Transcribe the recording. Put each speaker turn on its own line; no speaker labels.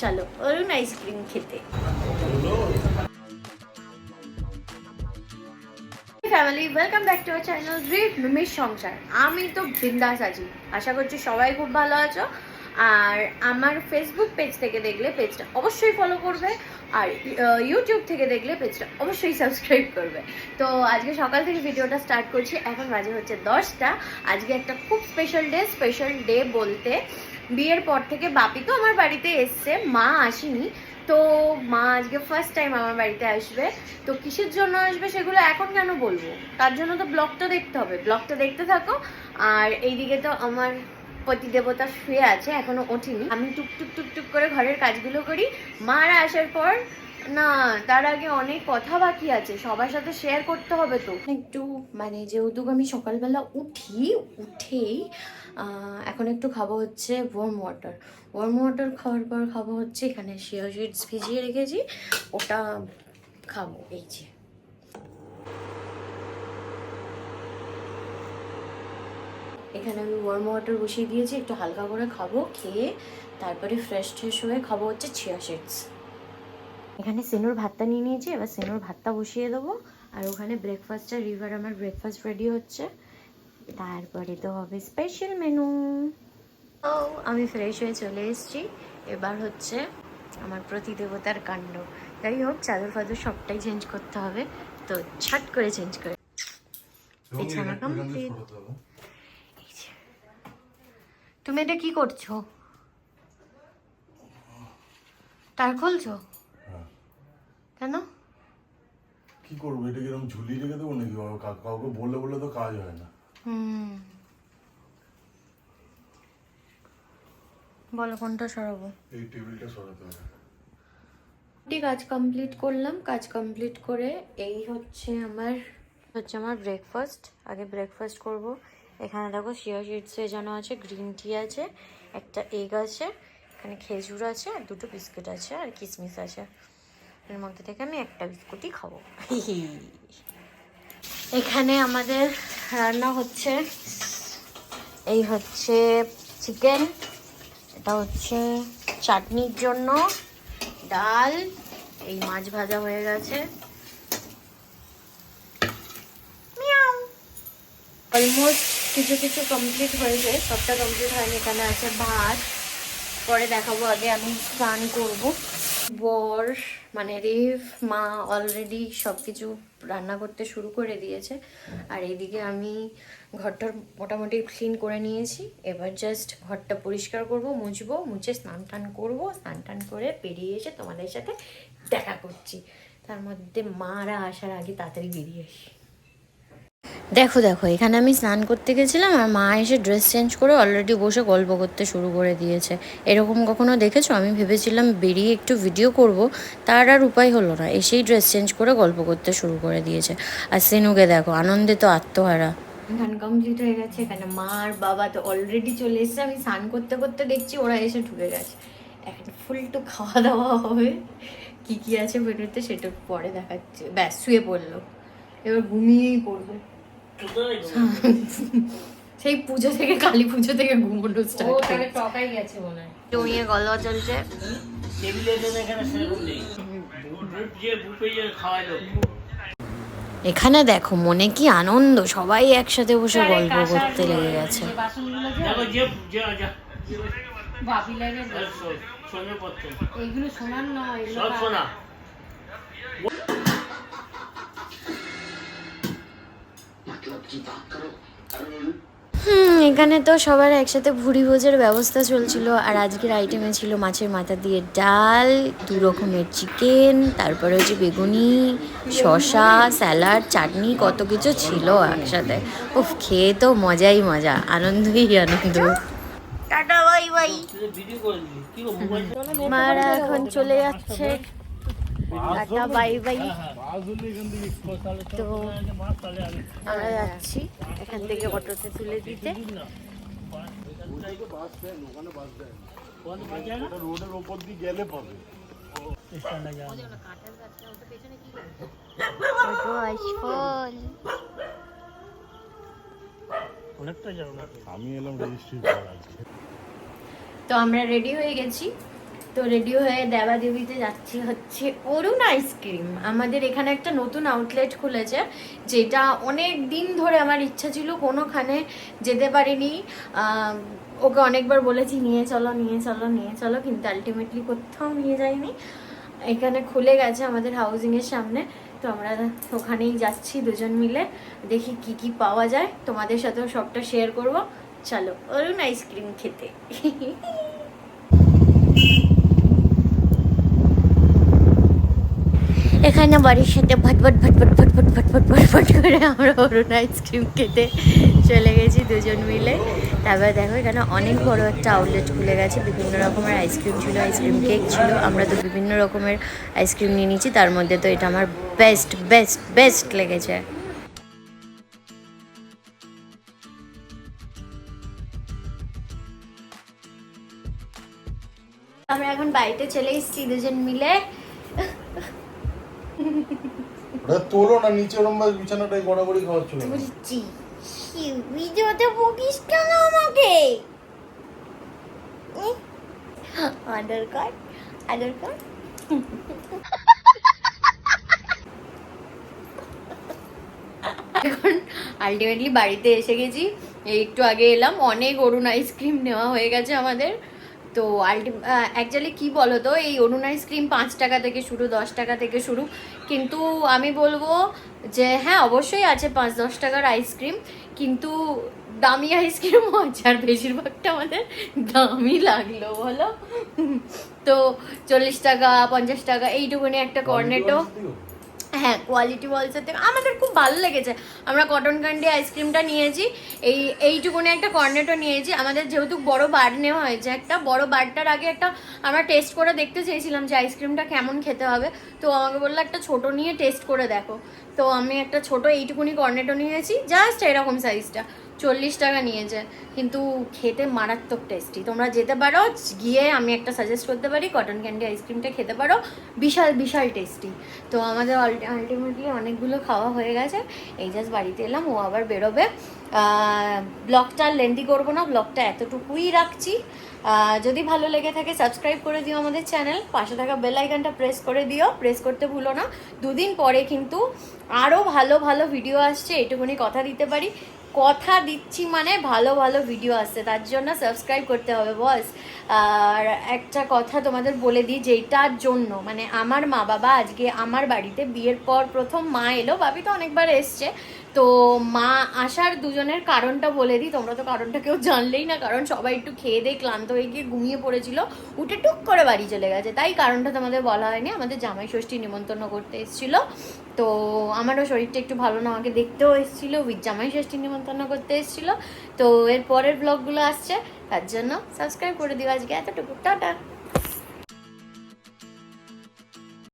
চলো, অরুণ আইসক্রিম খেতে। Family welcome back to our channel read মিমির সংসার আমি তো বিন্দাস আছি। আশা করছি সবাই খুব ভালো আছো। আর আমার ফেসবুক পেজ থেকে দেখলে পেজটা অবশ্যই ফলো করবে আর ইউটিউব থেকে দেখলে পেজটা অবশ্যই সাবস্ক্রাইব করবে। তো আজকে সকাল থেকে ভিডিওটা স্টার্ট করছি, এখন বাজে হচ্ছে দশটা। আজকে একটা খুব স্পেশাল ডে স্পেশাল ডে বলতে বিয়ের পর থেকে বাপি তো আমার বাড়িতে এসছে, মা আসেনি। তো মা আজকে ফার্স্ট টাইম আমার বাড়িতে আসবে। তো কিসের জন্য আসবে সেগুলো এখন কেন বলব? তার জন্য তো ব্লগটা দেখতে হবে। ব্লগটা দেখতে থাকো। আর এইদিকে তো আমার পতি দেবতা শুয়ে আছে, এখনও ওঠেনি। আমি টুকটুক টুকটুক করে ঘরের কাজগুলো করি। মারা আসার পর, না, তার আগে অনেক কথা বাকি আছে, সবার সাথে শেয়ার করতে হবে তো। একটু মানে যেহেতু আমি সকালবেলা উঠি, উঠেই এখন একটু খাব হচ্ছে ওয়ার্ম ওয়াটার ওয়ার্ম ওয়াটার খাওয়ার পর খাব হচ্ছে এখানে শিয়া সিডস ভিজিয়ে রেখেছি, ওটা খাব, এই যে। এখানে আমি ওয়ার্ম ওয়াটার বসিয়ে দিয়েছি একটু হালকা করে খাব খেয়ে তারপরে ফ্রেশ ট্রেশ হয়ে খাব হচ্ছে চিয়া সিডস এখানে সেনুর ভাতটা নিয়ে নিয়েছি এবার সেনুর ভাতটা বসিয়ে দেবো আর ওখানে ব্রেকফাস্টটা রিভার আমার ব্রেকফাস্ট রেডি হচ্ছে। তারপরে তো হবে স্পেশাল মেনু আমি ফ্রেশ হয়ে চলে এসেছি। এবার হচ্ছে আমার প্রতিদেবতার কাণ্ড। যাই হোক চাদর ফাদর সবটাই চেঞ্জ করতে হবে তো ছাট করে চেঞ্জ করে। বিছানা complete। তুমি এটা কি করছ? তার খুলছো?
হ্যাঁ।
কেন?
কি করব? এটা কীরকম ঝুলিয়ে রেখে দেবো নাকি? কাউকে বললে বললে তো কাজ হয় না।
হুম। বলো কোনটা সরাবো?
এই টেবিলটা সরাতে হবে।
ঠিক কাজ কমপ্লিট করলাম। কাজ কমপ্লিট করে এই হচ্ছে আমার হচ্ছে আমার ব্রেকফাস্ট আগে ব্রেকফাস্ট করব। এখানে দেখো শিয়া সিডস যেন আছে, গ্রিন টি আছে, একটা এগ আছে, এখানে খেজুর আছে, আর দুটো বিস্কুট আছে, আর কিশমিশ আছে। এর মধ্যে থেকে আমি একটা বিস্কুটই খাব। এখানে আমাদের রান্না হচ্ছে, এই হচ্ছে চিকেন, এটা হচ্ছে চাটনির জন্য, ডাল, এই মাছ ভাজা হয়ে গেছে। অলমোস্ট কিছু কিছু কমপ্লিট হয়েছে সবটা কমপ্লিট হয়নি, এখানে আছে ভাত। পরে দেখাবো আগে আমি স্নান করব। বর মানে রেভ মা অলরেডি সব কিছু রান্না করতে শুরু করে দিয়েছে। আর এইদিকে আমি ঘরটার মোটামুটি ক্লিন করে নিয়েছি। এবার জাস্ট ঘরটা পরিষ্কার করব, মুছবো, মুছে স্নান টান করব। স্নান টান করে বেরিয়ে এসে তোমাদের সাথে দেখা করছি। তার মধ্যে মারা আসার আগে তাড়াতাড়ি বেরিয়ে আসি। দেখো দেখো, এখানে আমি স্নান করতে গেছিলাম আর মা এসে ড্রেস চেঞ্জ করে অলরেডি বসে গল্প করতে শুরু করে দিয়েছে। এরকম কখনো দেখেছ? আমি ভেবেছিলাম বেরিয়ে একটু ভিডিও করব, তার আর উপায় হলো না। এসেই ড্রেস চেঞ্জ করে গল্প করতে শুরু করে দিয়েছে। আর সেনুকে দেখো, আনন্দে তো আত্মহারা। গান কমপ্লিট হয়ে গেছে, এখানে মা আর বাবা তো অলরেডি চলে এসেছে। আমি স্নান করতে করতে দেখছি ওরা এসে ঢুকে গেছে। এখন ফুল তো খাওয়া দাওয়া হবে। কি কি আছে বেরোতে সেটা পরে দেখাচ্ছে। ব্যাস, শুয়ে পড়ল। এবার ঘুমিয়েই পড়বে। সেই পুজো থেকে কালী পুজো থেকে ঘুমোনো স্টার্ট করে
টকাই গেছে মনে হয়।
জমিয়ে গল্প চলছে।
এখানে
দেখো মনে কি আনন্দ সবাই একসাথে বসে গল্প করতে লেগে গেছে।
এগুলো শোনার নয়
সব শোনা
হুম এখানে তো সবার একসাথে ভুড়ি ভোজের ব্যবস্থা চলছিল আর আজকের আইটেমে ছিল মাছের মাথা দিয়ে ডাল দু রকমের চিকেন তারপরে হচ্ছে বেগুনি শশা স্যালাড চাটনি কত কিছু ছিল একসাথে। উফ খেয়ে তো মজাই মজা আনন্দই আনন্দ। Tata bye bye.
ভিডিও করে দিলি কি গো মোবাইল
মারা এখন চলে যাচ্ছে। Tata bye bye. তো আমরা যাচ্ছি এখান থেকে অটোতে তুলে দিতে।
রোডের ওপর দিয়ে গেলে পাবে।
অটো আসফল
অনেকটা যাও না
আমি এলাম রেজিস্ট্রি
তো আমরা রেডি হয়ে গেছি। তো রেডি হয়ে দেবাদেবীতে যাচ্ছি হচ্ছে অরুণ আইসক্রিম আমাদের এখানে একটা নতুন আউটলেট খুলেছে, যেটা অনেক দিন ধরে আমার ইচ্ছা ছিল, কোনোখানে যেতে পারিনি। ওকে অনেকবার বলেছি, নিয়ে চলো নিয়ে চলো নিয়ে চলো, কিন্তু আলটিমেটলি কোথাও নিয়ে যাইনি। এখানে খুলে গেছে আমাদের হাউজিংয়ের সামনে। তো আমরা ওখানেই যাচ্ছি দুজন মিলে, দেখি কি কি পাওয়া যায়। তোমাদের সাথেও সবটা শেয়ার করব। চলো, অরুণ আইসক্রিম খেতে। এখানে বাড়ির সাথে ভটভট ভটভট ভটভট ভটভট ভটভট করে আমরা অরুণ আইসক্রিম খেতে চলে গেছি দুজন মিলে। তারপরে দেখো, এখানে অনেক বড় একটা আউটলেট খুলে গেছে। বিভিন্ন রকমের আইসক্রিম ছিল, আইসক্রিম কেক ছিল। আমরা তো বিভিন্ন রকমের আইসক্রিম নিয়ে নিয়েছি। তার মধ্যে তো এটা আমার বেস্ট বেস্ট বেস্ট লেগেছে। আমরা এখন বাড়িতে চলে এসেছি দুজন মিলে।
তোলো না, নিচে ওরম ভাবে বিছানাটাই গড়াগড়ি
ভিডিওতে বকিস কেন আমাকে? এখন আলটিমেটলি বাড়িতে এসে গেছি, একটু আগে এলাম, অনেক অরুণ আইসক্রিম নেওয়া হয়ে গেছে আমাদের। তো আলটি অ্যাকচুয়ালি কী বলো তো এই অরুণ আইসক্রিম পাঁচ টাকা থেকে শুরু দশ টাকা থেকে শুরু। কিন্তু আমি বলব যে হ্যাঁ অবশ্যই আছে পাঁচ দশ টাকার আইসক্রিম কিন্তু দামি আইসক্রিম আছে। আর বেশিরভাগটা আমাদের দামি লাগল বলো? তো চল্লিশ টাকা পঞ্চাশ টাকা এইটুকুনি একটা কর্নেটো হ্যাঁ কোয়ালিটি বলছে থেকে আমাদের খুব ভালো লেগেছে। আমরা কটন ক্যান্ডি আইসক্রিমটা নিয়েছি, এই, এইটুকুনি একটা কর্নেটো নিয়েছি। আমাদের যেহেতু বড় বার নেওয়া হয়েছে, একটা বড় বারটার আগে একটা আমরা টেস্ট করে দেখতে চেয়েছিলাম যে আইসক্রিমটা কেমন খেতে হবে। তো আমাকে বলল, একটা ছোট নিয়ে টেস্ট করে দেখো। তো আমি একটা ছোট এইটুকুনি কর্নেটো নিয়েছি জাস্ট এরকম সাইজটা চল্লিশ টাকা নিয়েছে। কিন্তু খেতে মারাত্মক টেস্টি তোমরা যেতে পারো, গিয়ে আমি একটা সাজেস্ট করতে পারি কটন ক্যান্ডি আইসক্রিমটা খেতে পারো। বিশাল বিশাল টেস্টি তো আমাদের আলটিমেটলি অনেকগুলো খাওয়া হয়ে গেছে। এই জাস্ট বাড়িতে এলাম, ও আবার বেরোবে। ব্লগটা লেন্দি করব না ব্লগটা এতটুকুই রাখছি। যদি ভালো লেগে থাকে সাবস্ক্রাইব করে দিও আমাদের চ্যানেল পাশে থাকা বেল আইকনটা প্রেস করে দিও। প্রেস করতে ভুলো না। দুদিন পরে কিন্তু আরও ভালো ভালো ভিডিও আসছে। এটুকুনি কথা দিতে পারি। কথা দিচ্ছি মানে ভালো ভালো ভিডিও আসছে, তার জন্য সাবস্ক্রাইব করতে হবে বস আর একটা কথা তোমাদের বলে দিই যেটার জন্য মানে আমার মা বাবা আজকে আমার বাড়িতে বিয়ের পর প্রথম মা এলো বাবি তো অনেকবার এসছে তো মা আসার দুজনের কারণটা বলে দিই। তোমরা তো কারণটা কেউ জানলেই না, কারণ সবাই একটু খেয়ে দিয়ে ক্লান্ত হয়ে গিয়ে ঘুমিয়ে পড়েছিল। উঠে টুক করে বাড়ি চলে গেছে। তাই কারণটা তোমাদের বলা হয়নি। আমাদের জামাই ষষ্ঠী নিমন্ত্রণ করতে এসেছিল। তো আমারও শরীরটা একটু ভালো না, আমাকে দেখতেও এসেছিল। উইথ জামাই ষষ্ঠী নিমন্ত্রণ করতে এসেছিল। তো এর পরের ব্লগগুলো আসছে। তার জন্য সাবস্ক্রাইব করে দিও আজকে। এতটুকু। টাটা।